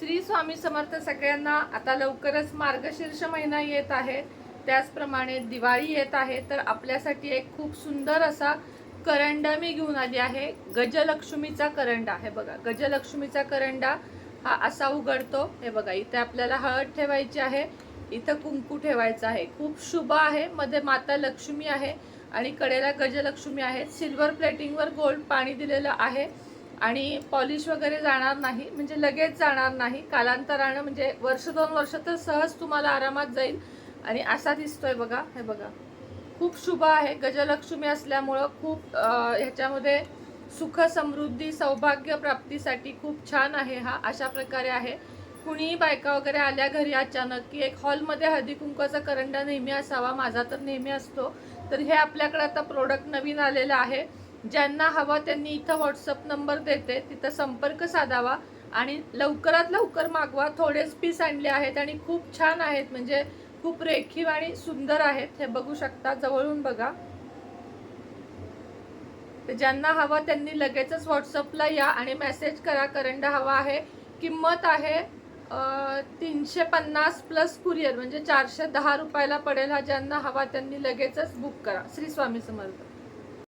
श्री स्वामी समर्थ सगळ्यांना आता लवकरच मार्गशीर्ष महिना येत आहे. त्याचप्रमाणे दिवाळी येत आहे. तर आपल्यासाठी एक खूप सुंदर असा करंडा मी घेऊन आली आहे. गजलक्ष्मीचा करंडा. आहे बघा गजलक्ष्मीचा करंडा हा असा उघडतो. हे बघा इथे आपल्याला हळद ठेवायची आहे. इथं कुंकू ठेवायचं आहे. खूप शुभ आहे. मध्ये माता लक्ष्मी आहे आणि कडेला गजलक्ष्मी आहे. सिल्वर प्लेटिंगवर गोल्ड पाणी दिलेलं आहे. आणि पॉलिश वगैरे जाणार नाही म्हणजे लगेच जाणार नाही. कालांतरानं म्हणजे वर्ष दोन वर्ष तर सहज तुम्हाला आरामात जाईल. आणि असा दिसतोय बघा हे बघा. खूप शुभ आहे. गजलक्ष्मी असल्यामुळं खूप ह्याच्यामध्ये सुख समृद्धी सौभाग्य प्राप्तीसाठी खूप छान आहे हा. अशा प्रकारे आहे. कुणीही बायका वगैरे आल्या घरी अचानक की एक हॉलमध्ये हळदीकुंकवाचा करंडा नेहमी असावा माझा तर नेहमी असतो. तर हे आपल्याकडे आता प्रोडक्ट नवीन आलेलं आहे. ज्यांना हवा त्यांनी इथं व्हॉट्सअप नंबर देते तिथं संपर्क साधावा आणि लवकरात लवकर मागवा. थोडेच पीस आणले आहेत आणि खूप छान आहेत म्हणजे खूप रेखीव आणि सुंदर आहेत. हे बघू शकता जवळून बघा. ज्यांना हवा त्यांनी लगेचच व्हॉट्सअपला या आणि मेसेज करा. करंड हवा आहे किंमत आहे तीनशे पन्नास प्लस कुरिअर म्हणजे चारशे दहा रुपयाला पडेल हा ज्यांना हवा त्यांनी लगेचच बुक करा. श्री स्वामी समर्थ.